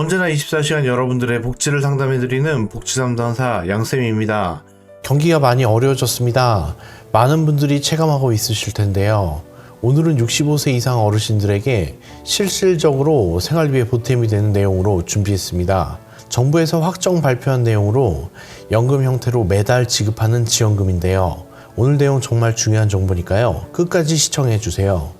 언제나 24시간 여러분들의 복지를 상담해드리는 복지 담당사 양쌤입니다. 경기가 많이 어려워졌습니다. 많은 분들이 체감하고 있으실 텐데요. 오늘은 65세 이상 어르신들에게 실질적으로 생활비에 보탬이 되는 내용으로 준비했습니다. 정부에서 확정 발표한 내용으로 연금 형태로 매달 지급하는 지원금인데요. 오늘 내용 정말 중요한 정보니까요. 끝까지 시청해 주세요.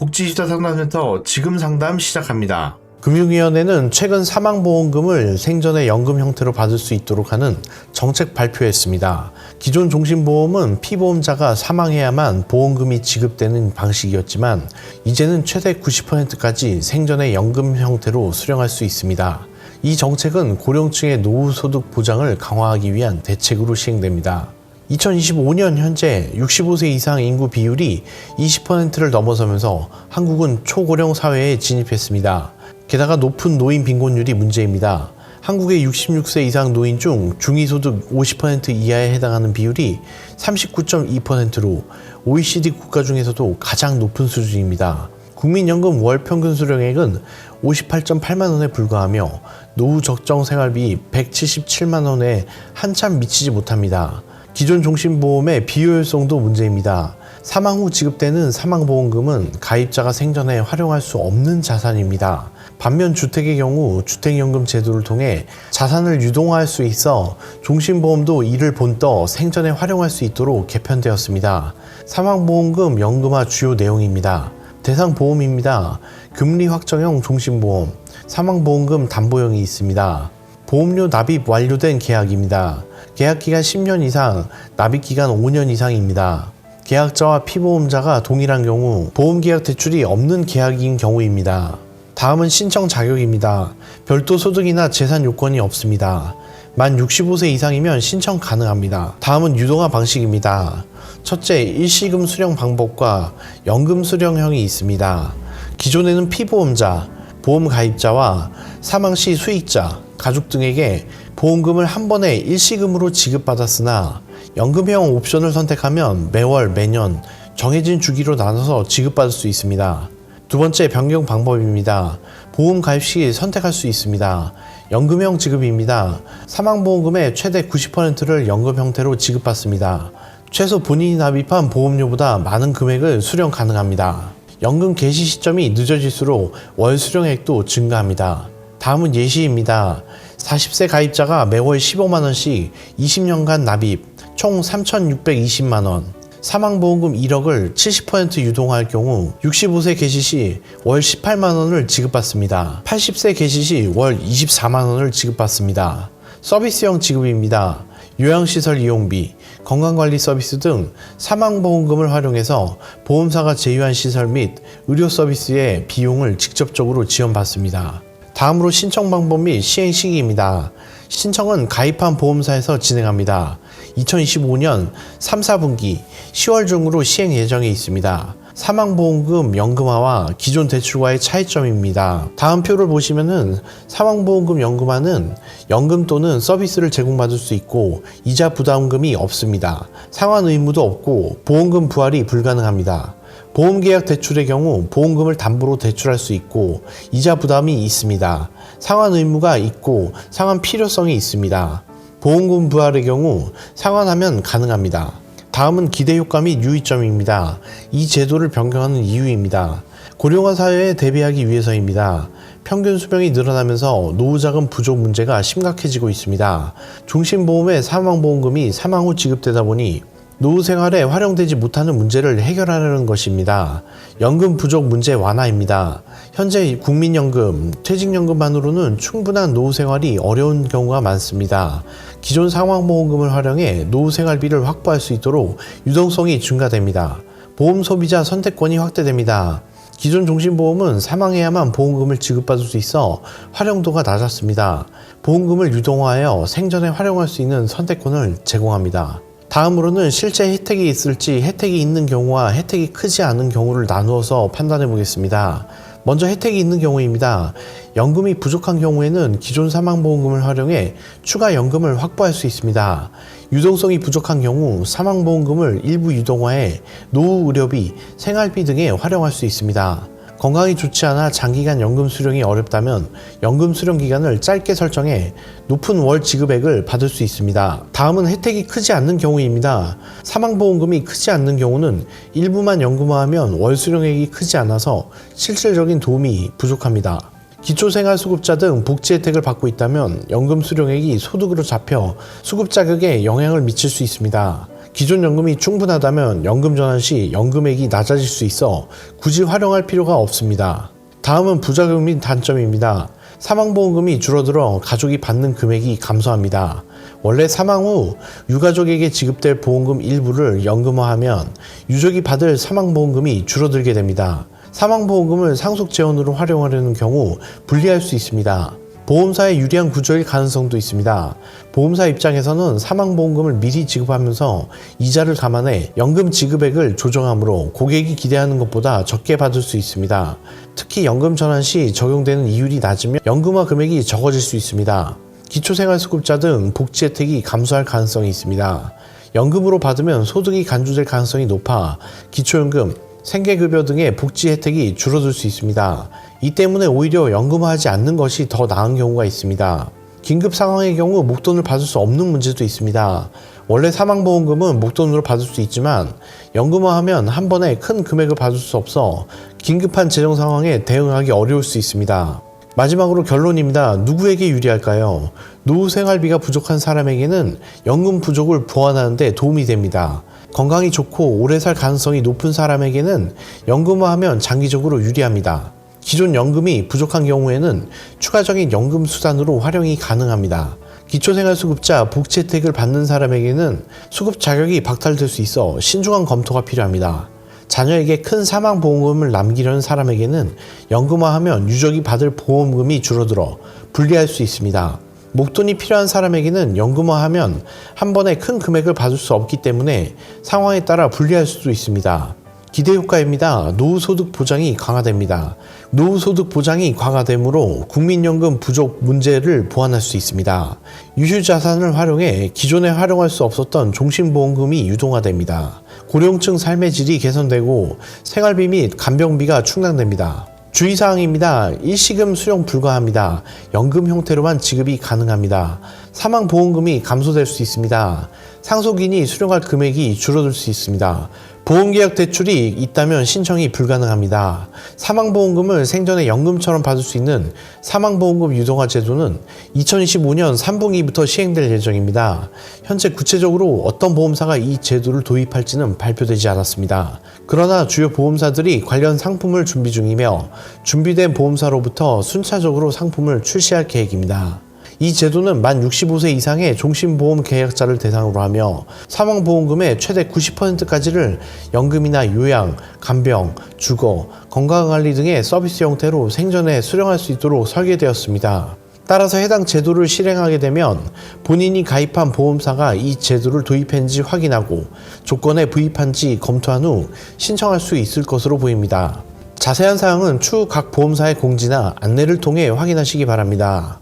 복지24 상담센터 지금 상담 시작합니다. 금융위원회는 최근 사망보험금을 생전에 연금 형태로 받을 수 있도록 하는 정책 발표했습니다. 기존 종신보험은 피보험자가 사망해야만 보험금이 지급되는 방식이었지만 이제는 최대 90%까지 생전에 연금 형태로 수령할 수 있습니다. 이 정책은 고령층의 노후소득 보장을 강화하기 위한 대책으로 시행됩니다. 2025년 현재 65세 이상 인구 비율이 20%를 넘어서면서 한국은 초고령 사회에 진입했습니다. 게다가 높은 노인 빈곤율이 문제입니다. 한국의 66세 이상 노인 중 중위소득 50% 이하에 해당하는 비율이 39.2%로 OECD 국가 중에서도 가장 높은 수준입니다. 국민연금 월 평균 수령액은 58.8만 원에 불과하며 노후 적정 생활비 177만 원에 한참 미치지 못합니다. 기존 종신보험의 비효율성도 문제입니다. 사망 후 지급되는 사망보험금은 가입자가 생전에 활용할 수 없는 자산입니다. 반면 주택의 경우 주택연금 제도를 통해 자산을 유동화할 수 있어 종신보험도 이를 본떠 생전에 활용할 수 있도록 개편되었습니다. 사망보험금 연금화 주요 내용입니다. 대상 보험입니다. 금리 확정형 종신보험, 사망보험금 담보형이 있습니다. 보험료 납입 완료된 계약입니다. 계약 기간 10년 이상, 납입 기간 5년 이상입니다. 계약자와 피보험자가 동일한 경우 보험 계약 대출이 없는 계약인 경우입니다. 다음은 신청 자격입니다. 별도 소득이나 재산 요건이 없습니다. 만 65세 이상이면 신청 가능합니다. 다음은 유동화 방식입니다. 첫째, 일시금 수령 방법과 연금 수령형이 있습니다. 기존에는 피보험자, 보험 가입자와 사망 시 수익자, 가족 등에게 보험금을 한 번에 일시금으로 지급받았으나 연금형 옵션을 선택하면 매월 매년 정해진 주기로 나눠서 지급받을 수 있습니다. 두 번째 변경 방법입니다. 보험 가입 시 선택할 수 있습니다. 연금형 지급입니다. 사망보험금의 최대 90%를 연금 형태로 지급받습니다. 최소 본인이 납입한 보험료보다 많은 금액을 수령 가능합니다. 연금 개시 시점이 늦어질수록 월 수령액도 증가합니다. 다음은 예시입니다. 40세 가입자가 매월 15만원씩 20년간 납입, 총 3,620만원. 사망보험금 1억을 70% 유동할 경우 65세 개시 시 월 18만원을 지급받습니다. 80세 개시 시 월 24만원을 지급받습니다. 서비스형 지급입니다. 요양시설 이용비, 건강관리 서비스 등 사망보험금을 활용해서 보험사가 제휴한 시설 및 의료 서비스의 비용을 직접적으로 지원받습니다. 다음으로 신청 방법 및 시행 시기입니다. 신청은 가입한 보험사에서 진행합니다. 2025년 3, 4분기 10월 중으로 시행 예정에 있습니다. 사망보험금 연금화와 기존 대출과의 차이점입니다. 다음 표를 보시면은 사망보험금 연금화는 연금 또는 서비스를 제공받을 수 있고 이자 부담금이 없습니다. 상환 의무도 없고 보험금 부활이 불가능합니다. 보험계약 대출의 경우 보험금을 담보로 대출할 수 있고 이자 부담이 있습니다. 상환 의무가 있고 상환 필요성이 있습니다. 보험금 부활의 경우 상환하면 가능합니다. 다음은 기대 효과 및 유의점입니다. 이 제도를 변경하는 이유입니다. 고령화 사회에 대비하기 위해서입니다. 평균 수명이 늘어나면서 노후자금 부족 문제가 심각해지고 있습니다. 종신보험의 사망보험금이 사망 후 지급되다 보니 노후 생활에 활용되지 못하는 문제를 해결하려는 것입니다. 연금 부족 문제 완화입니다. 현재 국민연금, 퇴직연금만으로는 충분한 노후 생활이 어려운 경우가 많습니다. 기존 사망보험금을 활용해 노후 생활비를 확보할 수 있도록 유동성이 증가됩니다. 보험 소비자 선택권이 확대됩니다. 기존 종신보험은 사망해야만 보험금을 지급받을 수 있어 활용도가 낮았습니다. 보험금을 유동화하여 생전에 활용할 수 있는 선택권을 제공합니다. 다음으로는 실제 혜택이 있을지 혜택이 있는 경우와 혜택이 크지 않은 경우를 나누어서 판단해 보겠습니다. 먼저 혜택이 있는 경우입니다. 연금이 부족한 경우에는 기존 사망보험금을 활용해 추가 연금을 확보할 수 있습니다. 유동성이 부족한 경우 사망보험금을 일부 유동화해 노후 의료비, 생활비 등에 활용할 수 있습니다. 건강이 좋지 않아 장기간 연금 수령이 어렵다면 연금 수령 기간을 짧게 설정해 높은 월 지급액을 받을 수 있습니다. 다음은 혜택이 크지 않는 경우입니다. 사망보험금이 크지 않는 경우는 일부만 연금화하면 월 수령액이 크지 않아서 실질적인 도움이 부족합니다. 기초생활수급자 등 복지 혜택을 받고 있다면 연금 수령액이 소득으로 잡혀 수급 자격에 영향을 미칠 수 있습니다. 기존 연금이 충분하다면 연금 전환 시 연금액이 낮아질 수 있어 굳이 활용할 필요가 없습니다. 다음은 부작용 및 단점입니다. 사망보험금이 줄어들어 가족이 받는 금액이 감소합니다. 원래 사망 후 유가족에게 지급될 보험금 일부를 연금화하면 유족이 받을 사망보험금이 줄어들게 됩니다. 사망보험금을 상속재원으로 활용하려는 경우 불리할 수 있습니다. 보험사의 유리한 구조일 가능성도 있습니다. 보험사 입장에서는 사망보험금을 미리 지급하면서 이자를 감안해 연금 지급액을 조정하므로 고객이 기대하는 것보다 적게 받을 수 있습니다. 특히 연금 전환 시 적용되는 이율이 낮으면 연금화 금액이 적어질 수 있습니다. 기초생활수급자 등 복지 혜택이 감소할 가능성이 있습니다. 연금으로 받으면 소득이 간주될 가능성이 높아 기초연금, 생계급여 등의 복지 혜택이 줄어들 수 있습니다. 이 때문에 오히려 연금화하지 않는 것이 더 나은 경우가 있습니다. 긴급 상황의 경우 목돈을 받을 수 없는 문제도 있습니다. 원래 사망보험금은 목돈으로 받을 수 있지만 연금화하면 한 번에 큰 금액을 받을 수 없어 긴급한 재정 상황에 대응하기 어려울 수 있습니다. 마지막으로 결론입니다. 누구에게 유리할까요? 노후 생활비가 부족한 사람에게는 연금 부족을 보완하는 데 도움이 됩니다. 건강이 좋고 오래 살 가능성이 높은 사람에게는 연금화하면 장기적으로 유리합니다. 기존 연금이 부족한 경우에는 추가적인 연금 수단으로 활용이 가능합니다. 기초생활수급자 복지 혜택을 받는 사람에게는 수급 자격이 박탈될 수 있어 신중한 검토가 필요합니다. 자녀에게 큰 사망 보험금을 남기려는 사람에게는 연금화하면 유족이 받을 보험금이 줄어들어 불리할 수 있습니다. 목돈이 필요한 사람에게는 연금화하면 한 번에 큰 금액을 받을 수 없기 때문에 상황에 따라 불리할 수도 있습니다. 기대 효과입니다. 노후소득 보장이 강화됩니다. 노후소득 보장이 강화되므로 국민연금 부족 문제를 보완할 수 있습니다. 유휴자산을 활용해 기존에 활용할 수 없었던 종신보험금이 유동화됩니다. 고령층 삶의 질이 개선되고 생활비 및 간병비가 충당됩니다. 주의사항입니다. 일시금 수령 불가합니다. 연금 형태로만 지급이 가능합니다. 사망보험금이 감소될 수 있습니다. 상속인이 수령할 금액이 줄어들 수 있습니다. 보험계약 대출이 있다면 신청이 불가능합니다. 사망보험금을 생전에 연금처럼 받을 수 있는 사망보험금 유동화 제도는 2025년 3분기부터 시행될 예정입니다. 현재 구체적으로 어떤 보험사가 이 제도를 도입할지는 발표되지 않았습니다. 그러나 주요 보험사들이 관련 상품을 준비 중이며 준비된 보험사로부터 순차적으로 상품을 출시할 계획입니다. 이 제도는 만 65세 이상의 종신보험 계약자를 대상으로 하며 사망보험금의 최대 90%까지를 연금이나 요양, 간병, 주거, 건강관리 등의 서비스 형태로 생전에 수령할 수 있도록 설계되었습니다. 따라서 해당 제도를 실행하게 되면 본인이 가입한 보험사가 이 제도를 도입했는지 확인하고 조건에 부입한지 검토한 후 신청할 수 있을 것으로 보입니다. 자세한 사항은 추후 각 보험사의 공지나 안내를 통해 확인하시기 바랍니다.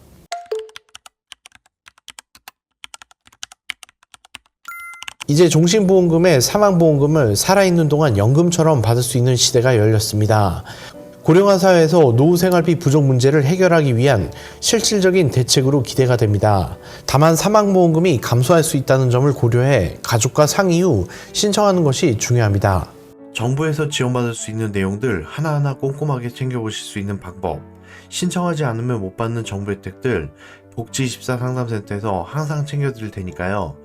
이제 종신보험금의 사망보험금을 살아있는 동안 연금처럼 받을 수 있는 시대가 열렸습니다. 고령화 사회에서 노후 생활비 부족 문제를 해결하기 위한 실질적인 대책으로 기대가 됩니다. 다만 사망보험금이 감소할 수 있다는 점을 고려해 가족과 상의 후 신청하는 것이 중요합니다. 정부에서 지원받을 수 있는 내용들 하나하나 꼼꼼하게 챙겨보실 수 있는 방법. 신청하지 않으면 못 받는 정부 혜택들 복지24 상담센터에서 항상 챙겨드릴 테니까요.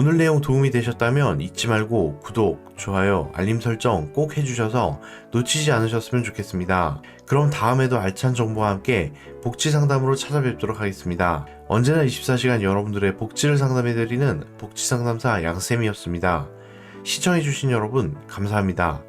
오늘 내용 도움이 되셨다면 잊지 말고 구독, 좋아요, 알림 설정 꼭 해주셔서 놓치지 않으셨으면 좋겠습니다. 그럼 다음에도 알찬 정보와 함께 복지 상담으로 찾아뵙도록 하겠습니다. 언제나 24시간 여러분들의 복지를 상담해드리는 복지 상담사 양쌤이었습니다. 시청해주신 여러분 감사합니다.